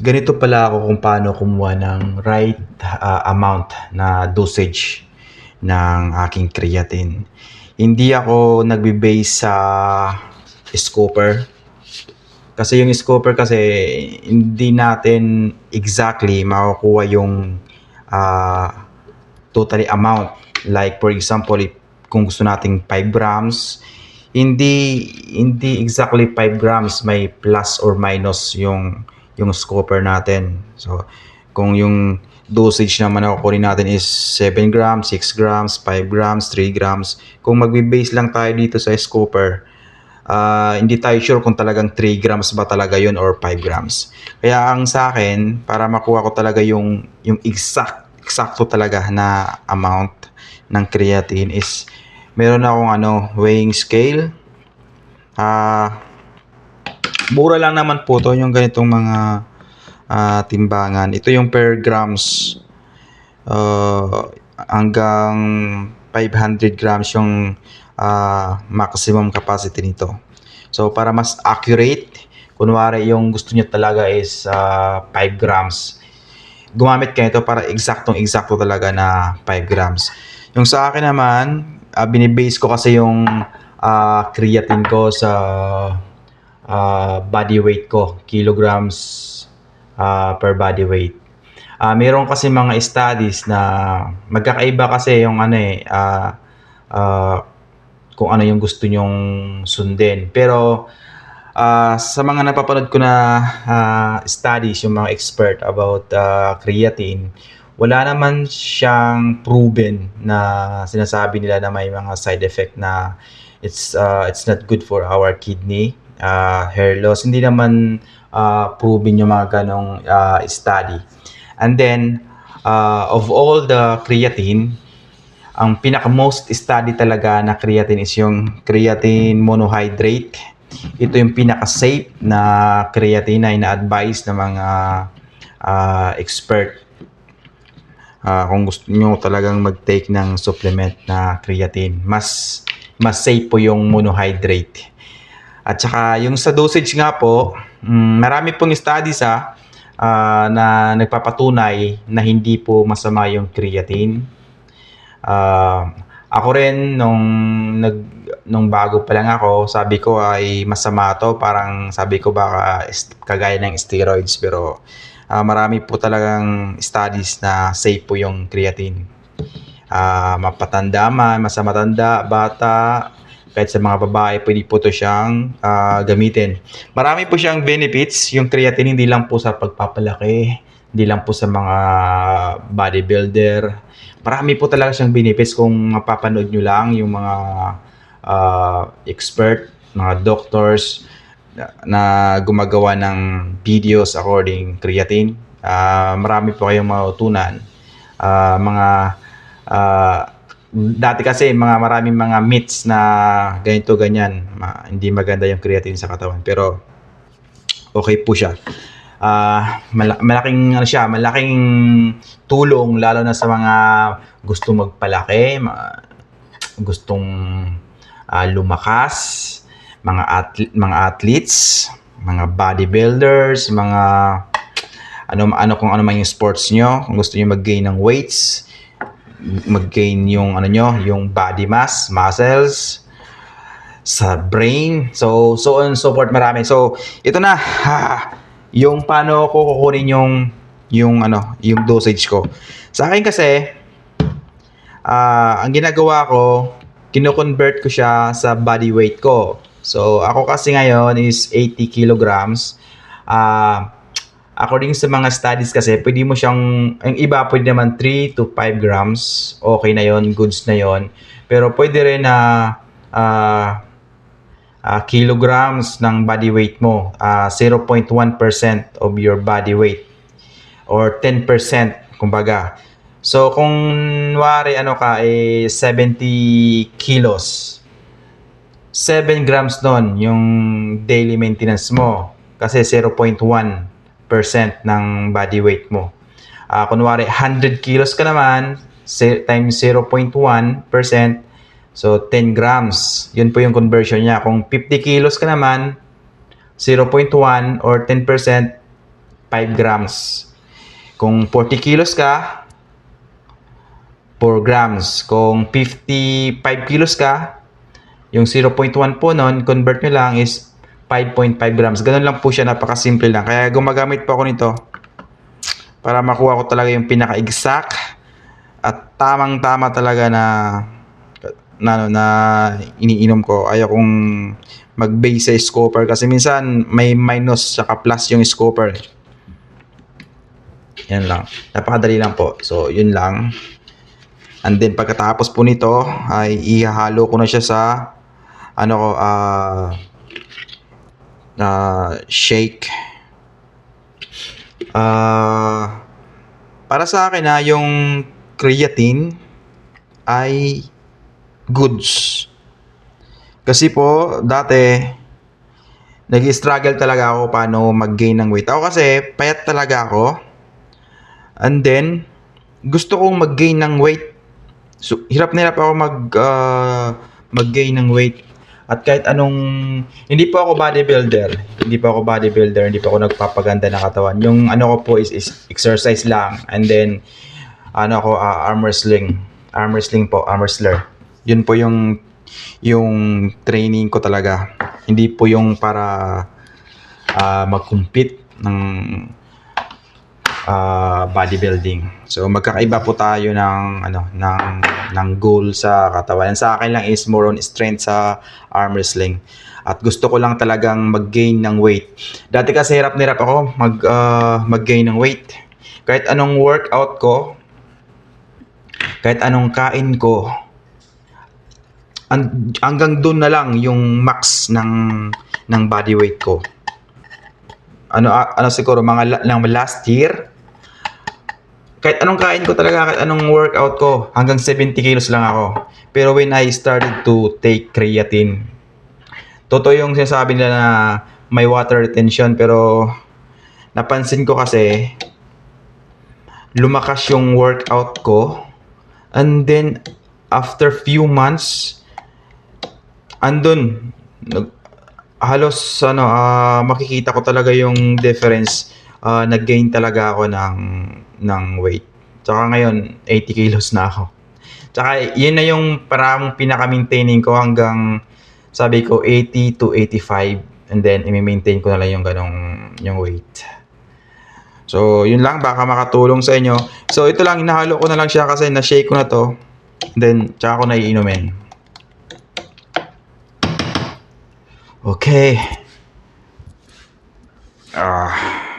ganito pala ako kung paano kumuha ng right ah, amount na dosage ng aking creatine. Hindi ako nagbe-base sa scooper. Kasi yung scooper kasi hindi natin exactly makukuha yung ah, totally amount. Like for example, kung gusto nating 5 grams, hindi hindi exactly 5 grams may plus or minus yung yung scooper natin. So, kung yung dosage naman na kukunin natin is 7 grams, 6 grams, 5 grams, 3 grams, kung magbe-base lang tayo dito sa scooper, ah, hindi tayo sure kung talagang 3 grams ba talaga yun or 5 grams. Kaya ang sa akin, para makuha ko talaga yung, yung exact, exacto talaga na amount ng creatine is meron akong ano, weighing scale. Ah, mura lang naman po to yung ganitong mga ah, timbangan. Ito yung per grams uh, hanggang 500 grams yung ah, maximum capacity nito. So para mas accurate, kunwari yung gusto niyo talaga is ah, 5 grams. Gumamit kayo ito para eksaktong eksakto talaga na 5 grams. Yung sa akin naman, ah, binibase ko kasi yung ah, creatine ko sa ah, body weight ko, kilograms ah, per body weight. Ah, meron kasi mga studies na magkakaiba kasi yung ano eh, ah, ah, kung ano yung gusto nyong sundin. Pero ah, sa mga napapanood ko na ah, studies, yung mga expert about ah, creatine, wala naman siyang proven na sinasabi nila na may mga side effect na it's ah, it's not good for our kidney, ah, hair loss. Hindi naman ah, proven yung mga ganong ah, study. And then, ah, of all the creatine, ang pinaka-most study talaga na creatine is yung creatine monohydrate. Ito yung pinaka-safe na creatine na ina-advise ng mga ah, expert. Ah, kung gusto nyo talagang mag-take ng supplement na creatine, mas mas safe po yung monohydrate. At saka yung sa dosage nga po, mm, marami pong studies ha, ah, na nagpapatunay na hindi po masama yung creatine. Ah, ako rin nung nag nung bago pa lang ako, sabi ko ay masama to, parang sabi ko baka kagaya ng steroids pero ah, marami po talagang studies na safe po yung creatine. Ah, mapatanda man, masa matanda, bata, kahit sa mga babae, pwede po to siyang ah, gamitin. Marami po siyang benefits, yung creatine hindi lang po sa pagpapalaki, hindi lang po sa mga bodybuilder. Marami po talaga siyang benefits kung mapapanood nyo lang yung mga ah, expert, mga doctors na, gumagawa ng videos according creatine. Ah, marami po kayong matutunan. Ah, mga ah, dati kasi mga maraming mga myths na ganito ganyan, ma- hindi maganda yung creatine sa katawan. Pero okay po siya. Mala- malaking ano siya, malaking tulong lalo na sa mga gusto magpalaki, ma- gustong ah, lumakas, mga athlete, mga athletes, mga bodybuilders, mga ano ano kung ano man yung sports nyo, kung gusto niyo mag-gain ng weights, mag-gain yung ano nyo, yung body mass, muscles, sa brain. So, so on so forth, marami. So, ito na. Ha, yung paano ko kukunin yung yung ano, yung dosage ko. Sa akin kasi ah ang ginagawa ko, kino-convert ko siya sa body weight ko. So, ako kasi ngayon is 80 kilograms. Ah, according sa mga studies kasi, pwede mo siyang, ang iba pwede naman 3 to 5 grams. Okay na yon goods na yon Pero pwede rin na ah, ah, kilograms ng body weight mo. Ah, 0.1% of your body weight. Or 10% kumbaga. So kung wari ano ka eh 70 kilos. 7 grams nun yung daily maintenance mo kasi 0.1% ng body weight mo. Ah, kunwari 100 kilos ka naman times 0.1% so 10 grams. Yun po yung conversion niya. Kung 50 kilos ka naman 0.1 or 10% 5 grams. Kung 40 kilos ka, 4 grams. Kung 55 kilos ka, yung 0.1 po nun, convert nyo lang is 5.5 grams. Ganun lang po siya, napakasimple lang. Kaya gumagamit po ako nito para makuha ko talaga yung pinaka-exact at tamang-tama talaga na na, ano, na iniinom ko. Ayaw mag-base sa scoper kasi minsan may minus saka plus yung scoper. Yan lang. Napakadali lang po. So, yun lang. And then pagkatapos po nito ay ihahalo ko na siya sa ano ko ah ah, shake. Ah para sa akin na yung creatine ay goods. Kasi po dati nag-struggle talaga ako paano mag-gain ng weight. Ako kasi payat talaga ako. And then gusto kong mag-gain ng weight So, hirap na hirap ako mag ah, mag-gain ng weight. At kahit anong hindi po ako bodybuilder, hindi po ako bodybuilder, hindi po ako nagpapaganda ng katawan. Yung ano ko po is, is exercise lang and then ano ako ah, arm wrestling. Arm wrestling po, arm wrestler. Yun po yung yung training ko talaga. Hindi po yung para ah, mag-compete ng ah, bodybuilding. So magkakaiba po tayo ng ano ng ng goal sa katawan. Sa akin lang is more on strength sa arm wrestling. At gusto ko lang talagang mag-gain ng weight. Dati kasi hirap na hirap ako mag ah, mag-gain ng weight. Kahit anong workout ko, kahit anong kain ko, ang- hanggang doon na lang yung max ng ng body weight ko. Ano ah, ano siguro mga lang last year kahit anong kain ko talaga, kahit anong workout ko, hanggang 70 kilos lang ako. Pero when I started to take creatine, totoo yung sinasabi nila na may water retention, pero napansin ko kasi, lumakas yung workout ko, and then, after few months, andun, halos ano, ah, makikita ko talaga yung difference. Ah, nag-gain talaga ako ng ng weight. Tsaka ngayon, 80 kilos na ako. Tsaka yun na yung parang pinaka-maintaining ko hanggang sabi ko 80 to 85 and then i-maintain ko na lang yung ganong yung weight. So, yun lang baka makatulong sa inyo. So, ito lang inahalo ko na lang siya kasi na-shake ko na to. Then, tsaka ko na iinumin. Okay. Ah.